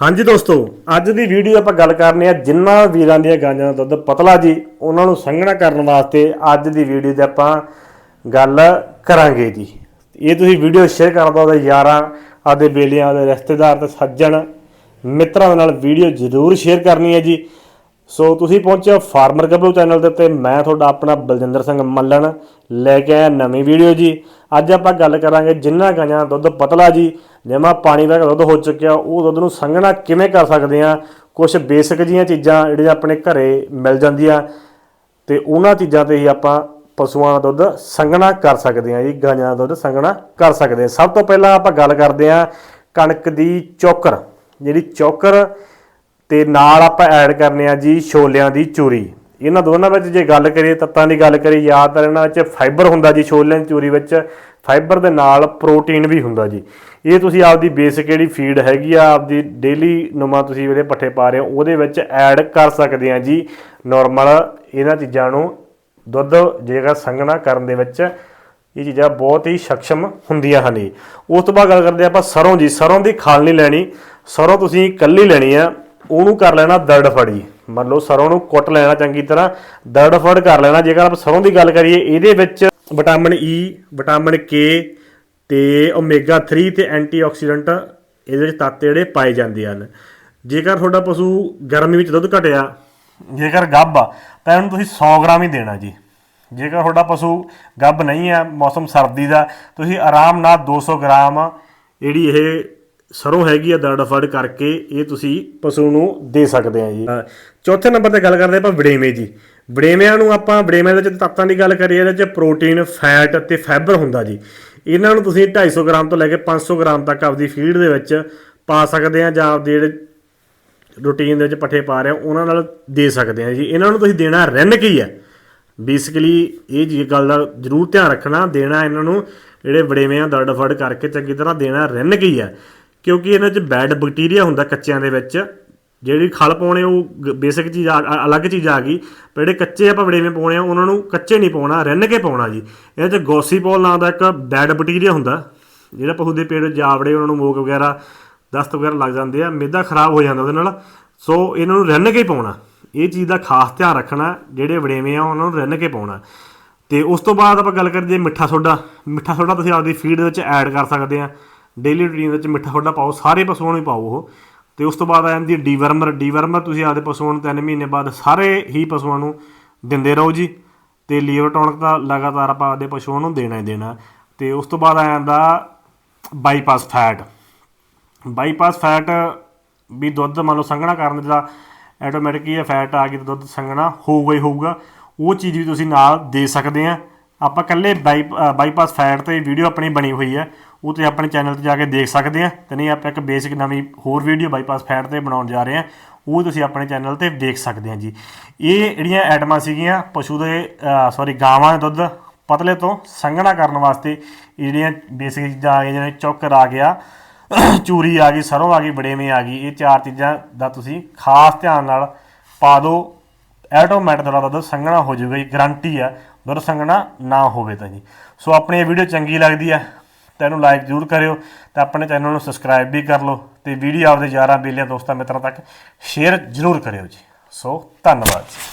ਹਾਂਜੀ ਦੋਸਤੋ, ਅੱਜ ਦੀ ਵੀਡੀਓ ਆਪਾਂ ਗੱਲ ਕਰਨੀ ਆ ਜਿੰਨਾ ਵੀਰਾਂ ਦੀਆਂ ਗਾਂਜਾਂ ਦਾ ਦੁੱਧ ਪਤਲਾ ਜੀ, ਉਹਨਾਂ ਨੂੰ ਸੰਘਣਾ ਕਰਨ ਵਾਸਤੇ ਅੱਜ ਦੀ ਵੀਡੀਓ 'ਚ ਆਪਾਂ ਗੱਲ ਕਰਾਂਗੇ ਜੀ। ਇਹ ਤੁਸੀਂ ਵੀਡੀਓ ਸ਼ੇਅਰ ਕਰ ਦਿਓ ਉਹਦੇ ਯਾਰਾਂ ਆਦੇ ਬੇਲੀਆਂ ਦੇ ਰਿਸ਼ਤੇਦਾਰ ਤੇ ਸੱਜਣ, ਮਿੱਤਰਾਂ ਦੇ ਨਾਲ ਵੀਡੀਓ ਜ਼ਰੂਰ ਸ਼ੇਅਰ ਕਰਨੀ ਹੈ ਜੀ। ਸੋ ਤੁਸੀਂ ਪਹੁੰਚੇ ਫਾਰਮਰ ਗੱਭਰੂ ਚੈਨਲ ਦੇ ਉੱਤੇ। ਮੈਂ ਤੁਹਾਡਾ ਆਪਣਾ ਬਲਜਿੰਦਰ ਸਿੰਘ ਮੱਲਣ। ਲੈ ਕੇ ਆਇਆ ਨਵੀਂ ਵੀਡੀਓ ਜੀ। ਅੱਜ ਆਪਾਂ ਗੱਲ ਕਰਾਂਗੇ ਜਿੰਨਾ ਗਾਂਆਂ ਦਾ ਦੁੱਧ ਪਤਲਾ ਜੀ। ਜਿਵੇਂ ਪਾਣੀ ਦਾ ਦੁੱਧ ਹੋ ਚੁੱਕਿਆ, ਉਹ ਦੁੱਧ ਨੂੰ ਸੰਘਣਾ ਕਿਵੇਂ ਕਰ ਸਕਦੇ ਆ ਕੁਝ ਬੇਸਿਕ ਜੀਆਂ ਚੀਜ਼ਾਂ ਜਿਹੜੀਆਂ ਆਪਣੇ ਘਰੇ ਮਿਲ ਜਾਂਦੀਆਂ ਤੇ ਉਹਨਾਂ ਚੀਜ਼ਾਂ ਤੇ ਹੀ ਆਪਾਂ ਪਸ਼ੂਆਂ ਦਾ ਦੁੱਧ ਸੰਘਣਾ ਕਰ ਸਕਦੇ ਆ ਜੀ, ਗਾਂਆਂ ਦਾ ਦੁੱਧ ਸੰਘਣਾ ਕਰ ਸਕਦੇ ਆ ਸਭ ਤੋਂ ਪਹਿਲਾਂ ਆਪਾਂ ਗੱਲ ਕਰਦੇ ਆ ਕਣਕ ਦੀ ਚੌਕਰ। ਜਿਹੜੀ ਚੌਕਰ ਤੇ ਨਾਲ ਆਪਾਂ ਐਡ ਕਰਨੇ ਆ ਜੀ ਛੋਲਿਆਂ ਦੀ ਚੂਰੀ। ਇਹਨਾਂ ਦੋਨਾਂ ਵਿੱਚ ਜੇ ਗੱਲ ਕਰੀਏ, ਤੱਤਾਂ ਦੀ ਗੱਲ ਕਰੀਏ ਯਾਦ ਰੱਖਣਾ ਵਿੱਚ ਫਾਈਬਰ ਹੁੰਦਾ ਜੀ, ਛੋਲਿਆਂ ਦੀ ਚੂਰੀ ਵਿੱਚ ਫਾਈਬਰ ਦੇ ਨਾਲ ਪ੍ਰੋਟੀਨ ਵੀ ਹੁੰਦਾ ਜੀ। ਇਹ ਤੁਸੀਂ ਆਪਦੀ ਬੇਸਿਕ ਜਿਹੜੀ ਫੀਡ ਹੈਗੀ ਆ, ਆਪਦੀ ਡੇਲੀ ਨੁਮਾ ਤੁਸੀਂ ਜਿਹੜੇ ਪੱਠੇ ਪਾ ਰਹੇ ਹੋ, ਉਹਦੇ ਵਿੱਚ ਐਡ ਕਰ ਸਕਦੇ ਆ ਜੀ ਨਾਰਮਲ ਇਹਨਾਂ ਚੀਜ਼ਾਂ ਨੂੰ ਦੁੱਧ ਜੇਕਰ ਸੰਘਣਾ ਕਰਨ ਦੇ ਵਿੱਚ, ਇਹ ਚੀਜ਼ਾਂ ਬਹੁਤ ਹੀ ਸક્ષਮ ਹੁੰਦੀਆਂ ਹਨ ਜੀ। ਉਸ ਤੋਂ ਬਾਅਦ ਗੱਲ ਕਰਦੇ ਆਪਾਂ ਸਰੋਂ ਜੀ, ਸਰੋਂ ਦੀ ਖਾਲ ਨਹੀਂ ਲੈਣੀ, ਸਰੋਂ ਤੁਸੀਂ ਇਕੱਲੀ ਲੈਣੀ ਆ ਉਹਨੂੰ ਕਰ ਲੈਣਾ ਦਰੜ ਫੜੀ। ਮੰਨ ਲਓ ਸਰੋਂ ਨੂੰ ਕੁੱਟ ਲੈਣਾ ਚੰਗੀ ਤਰ੍ਹਾਂ, ਦਰੜ ਫੜ ਕਰ ਲੈਣਾ, ਜੇਕਰ ਆਪਾਂ ਸਰੋਂ ਦੀ ਗੱਲ ਕਰੀਏ, ਇਹਦੇ ਵਿੱਚ ਵਿਟਾਮਿਨ ਈ ਵਿਟਾਮਿਨ ਕੇ ਤੇ ਓਮੇਗਾ 3 ਤੇ ਐਂਟੀਆਕਸੀਡੈਂਟ ਇਹਦੇ ਵਿੱਚ ਤੱਤ ਜਿਹੜੇ ਪਾਏ ਜਾਂਦੇ ਹਨ। ਜੇਕਰ ਤੁਹਾਡਾ ਪਸ਼ੂ ਗਰਮੀ ਵਿੱਚ ਦੁੱਧ ਘਟਿਆ, ਜੇਕਰ ਗੱਭ ਆ, ਤਾਂ ਇਹਨੂੰ ਤੁਸੀਂ 100 ਗ੍ਰਾਮ ਹੀ ਦੇਣਾ ਜੀ। ਜੇਕਰ ਤੁਹਾਡਾ ਪਸ਼ੂ ਗੱਭ ਨਹੀਂ ਆ, ਮੌਸਮ ਸਰਦੀ ਦਾ, ਤੁਸੀਂ ਆਰਾਮ ਨਾਲ 200 ਗ੍ਰਾਮ ਜਿਹੜੀ ਇਹ ਸਰੋਂ ਹੈਗੀ ਆ ਦਰੜ ਫੜ ਕਰਕੇ ਇਹ ਤੁਸੀਂ ਪਸ਼ੂ ਨੂੰ ਦੇ ਸਕਦੇ ਆ ਜੀ। ਚੌਥੇ ਨੰਬਰ ਤੇ ਗੱਲ ਕਰਦੇ ਆਪਾਂ ਵੜੇਵੇਂ ਜੀ। ਵੜੇਵਿਆਂ ਨੂੰ ਆਪਾਂ, ਵੜੇਵਿਆਂ ਦੇ ਵਿੱਚ ਤੱਤਾਂ ਦੀ ਗੱਲ ਕਰੀਏ, ਇਹਦੇ ਵਿੱਚ ਪ੍ਰੋਟੀਨ ਫੈਟ ਅਤੇ ਫਾਈਬਰ ਹੁੰਦਾ ਜੀ। ਇਹਨਾਂ ਨੂੰ ਤੁਸੀਂ 250 ਗ੍ਰਾਮ ਤੋਂ ਲੈ ਕੇ 500 ਗ੍ਰਾਮ ਤੱਕ ਆਪਦੀ ਫੀਡ ਦੇ ਵਿੱਚ ਪਾ ਸਕਦੇ ਆ ਜਾਂ ਆਪਦੇ ਜਿਹੜੇ ਰੂਟੀਨ ਦੇ ਵਿੱਚ ਪੱਠੇ ਪਾ ਰਹੇ ਹੋ ਉਹਨਾਂ ਨਾਲ ਦੇ ਸਕਦੇ ਆ ਜੀ। ਇਹਨਾਂ ਨੂੰ ਤੁਸੀਂ ਦੇਣਾ ਰਿੰਨ ਕੀ ਹੈ ਬੇਸਿਕਲੀ ਇਹ ਜੀ ਗੱਲ ਦਾ ਜ਼ਰੂਰ ਧਿਆਨ ਰੱਖਣਾ, ਦੇਣਾ ਇਹਨਾਂ ਨੂੰ ਜਿਹੜੇ ਵੜੇਵੇਂ ਆ ਦਰੜ ਫੜ ਕਰਕੇ ਚੰਗੀ ਤਰ੍ਹਾਂ ਦੇਣਾ ਰਿੰਨ ਕੀ ਹੈ ਕਿਉਂਕਿ ਇਹਨਾਂ 'ਚ ਬੈਡ ਬੈਕਟੀਰੀਆ ਹੁੰਦਾ ਕੱਚਿਆਂ ਦੇ ਵਿੱਚ। ਜਿਹੜੀ ਖਲ ਪਾਉਣੇ, ਉਹ ਬੇਸਿਕ ਚੀਜ਼ ਆ- ਅਲੱਗ ਚੀਜ਼ ਆ ਗਈ। ਪਰ ਜਿਹੜੇ ਕੱਚੇ ਆਪਾਂ ਵੜੇਵੇਂ ਪਾਉਣੇ ਆ, ਉਹਨਾਂ ਨੂੰ ਕੱਚੇ ਨਹੀਂ ਪਾਉਣਾ, ਰਿੰਨ ਕੇ ਪਾਉਣਾ ਜੀ। ਇਹਨਾਂ 'ਚ ਗੋਸੀਪੋਲ ਨਾਂ ਦਾ ਇੱਕ ਬੈਡ ਬੈਕਟੀਰੀਆ ਹੁੰਦਾ। ਜਿਹੜਾ ਪਸ਼ੂ ਦੇ ਪੇਟ ਜਾਵੜੇ, ਉਹਨਾਂ ਨੂੰ ਮੋਕ ਵਗੈਰਾ, ਦਸਤ ਵਗੈਰਾ ਲੱਗ ਜਾਂਦੇ ਆ, ਮਿੱਦਾ ਖਰਾਬ ਹੋ ਜਾਂਦਾ ਉਹਦੇ ਨਾਲ। ਸੋ ਇਹਨਾਂ ਨੂੰ ਰਿੰਨ ਕੇ ਪਾਉਣਾ। ਇਹ ਚੀਜ਼ ਦਾ ਖਾਸ ਧਿਆਨ ਰੱਖਣਾ, ਜਿਹੜੇ ਵੜੇਵੇਂ ਆ, ਉਹਨਾਂ ਨੂੰ ਰਿੰਨ ਕੇ ਪਾਉਣਾ। ਤੇ ਉਸ ਤੋਂ ਬਾਅਦ ਆਪਾਂ ਗੱਲ ਕਰੀਏ ਮਿੱਠਾ ਸੋਡਾ। ਮਿੱਠਾ ਸੋਡਾ ਤੁਸੀਂ ਆਪਦੀ ਫੀਡ ਦੇ ਵਿੱਚ ਐਡ ਕਰ ਸਕਦੇ ਆ। ਡੇਲੀ ਰੂਟੀਨ ਵਿੱਚ ਮਿੱਠਾ ਸੋਡਾ ਪਾਓ, ਸਾਰੇ ਪਸ਼ੂਆਂ ਨੂੰ ਹੀ ਪਾਓ ਉਹ। ਤੇ ਉਸ ਤੋਂ ਬਾਅਦ ਆ ਜਾਂਦੀ ਹੈ ਡੀਵਰਮਰ ਡੀਵਰਮਰ ਤੁਸੀਂ ਆਪਦੇ ਪਸ਼ੂਆਂ ਨੂੰ 3 ਮਹੀਨੇ ਬਾਅਦ ਸਾਰੇ ਹੀ ਪਸ਼ੂਆਂ ਨੂੰ ਦਿੰਦੇ ਰਹੋ ਜੀ। ਤੇ ਲੀਵਰ ਟੌਨਿਕ ਤਾਂ ਲਗਾਤਾਰ ਆਪਾਂ ਆਪਦੇ ਪਸ਼ੂਆਂ ਨੂੰ ਦੇਣਾ ਹੀ ਦੇਣਾ। ਤੇ ਉਸ ਤੋਂ ਬਾਅਦ ਆ ਜਾਂਦਾ ਬਾਈਪਾਸ ਫੈਟ ਬਾਈਪਾਸ ਫੈਟ ਵੀ ਦੁੱਧ ਮੰਨ ਲਓ ਸੰਘਣਾ ਕਰਨ ਦਾ ਆਟੋਮੈਟਿਕ ਹੀ ਫੈਟ ਆ ਗਈ ਤਾਂ ਦੁੱਧ ਸੰਘਣਾ ਹੋਊਗਾ ਹੀ ਹੋਊਗਾ। ਉਹ ਚੀਜ਼ ਵੀ ਤੁਸੀਂ ਨਾਲ ਦੇ ਸਕਦੇ ਆ। ਆਪਾਂ ਕੱਲੇ ਬਾਈਪਾਸ ਫੈਟ ਤੇ ਵੀਡੀਓ ਆਪਣੀ ਬਣੀ ਹੋਈ ਹੈ ਉਹ ਤੇ ਆਪਣੇ ਚੈਨਲ ਤੇ ਜਾ ਕੇ ਦੇਖ ਸਕਦੇ ਆ। ਤੇ ਨਹੀਂ, ਆਪਾਂ ਇੱਕ ਬੇਸਿਕ ਨਵੀਂ ਹੋਰ ਵੀਡੀਓ ਬਾਈਪਾਸ ਫੈਟ ਤੇ ਬਣਾਉਣ ਜਾ ਰਹੇ ਆ। ਉਹ ਤੁਸੀਂ ਆਪਣੇ ਚੈਨਲ ਤੇ ਦੇਖ ਸਕਦੇ ਆ ਜੀ। ਇਹ ਜਿਹੜੀਆਂ ਐਟਮਾਂ ਸੀਗੀਆਂ, ਪਸ਼ੂ ਦੇ ਸੌਰੀ ਗਾਵਾਂ ਦੇ ਦੁੱਧ, ਪਤਲੇ ਤੋਂ ਸੰਘਣਾ ਕਰਨ ਵਾਸਤੇ ਜਿਹੜੀਆਂ ਬੇਸਿਕ ਚੀਜ਼ਾਂ ਆ ਗਈਆਂ, ਜਿਵੇਂ ਚੌਕਰ ਆ ਗਿਆ, ਚੂਰੀ ਆ ਗਈ, ਸਰੋਂ ਆ ਗਈ ਬੜੇਵੇਂ ਆ ਗਈ, ਇਹ ਚਾਰ ਚੀਜ਼ਾਂ ਦਾ ਤੁਸੀਂ ਖਾਸ ਧਿਆਨ ਨਾਲ ਪਾ ਦਿਓ। ਆਟੋਮੈਟਿਕ ਤੁਹਾਡਾ ਦੁੱਧ ਸੰਘਣਾ ਹੋ ਜਾਊਗਾ ਜੀ ਗਾਰੰਟੀ ਆ, ਦੁੱਧ ਸੰਘਣਾ ਨਾ ਹੋਵੇ ਤਾਂ ਜੀ। ਸੋ ਆਪਣੀ ਇਹ ਵੀਡੀਓ ਚੰਗੀ ਲੱਗਦੀ ਆ, ਤਾਂ ਇਹਨੂੰ ਲਾਈਕ ਜ਼ਰੂਰ ਕਰਿਓ, ਤੇ ਆਪਣੇ ਚੈਨਲ ਨੂੰ ਸਬਸਕ੍ਰਾਈਬ ਵੀ ਕਰ ਲਓ, ਤੇ ਵੀਡੀਓ ਆਪਦੇ ਯਾਰਾਂ, ਬੇਲੀਆਂ, ਦੋਸਤਾਂ, ਮਿੱਤਰਾਂ ਤੱਕ ਸ਼ੇਅਰ ਜ਼ਰੂਰ ਕਰਿਓ ਜੀ। ਸੋ ਧੰਨਵਾਦ ਜੀ।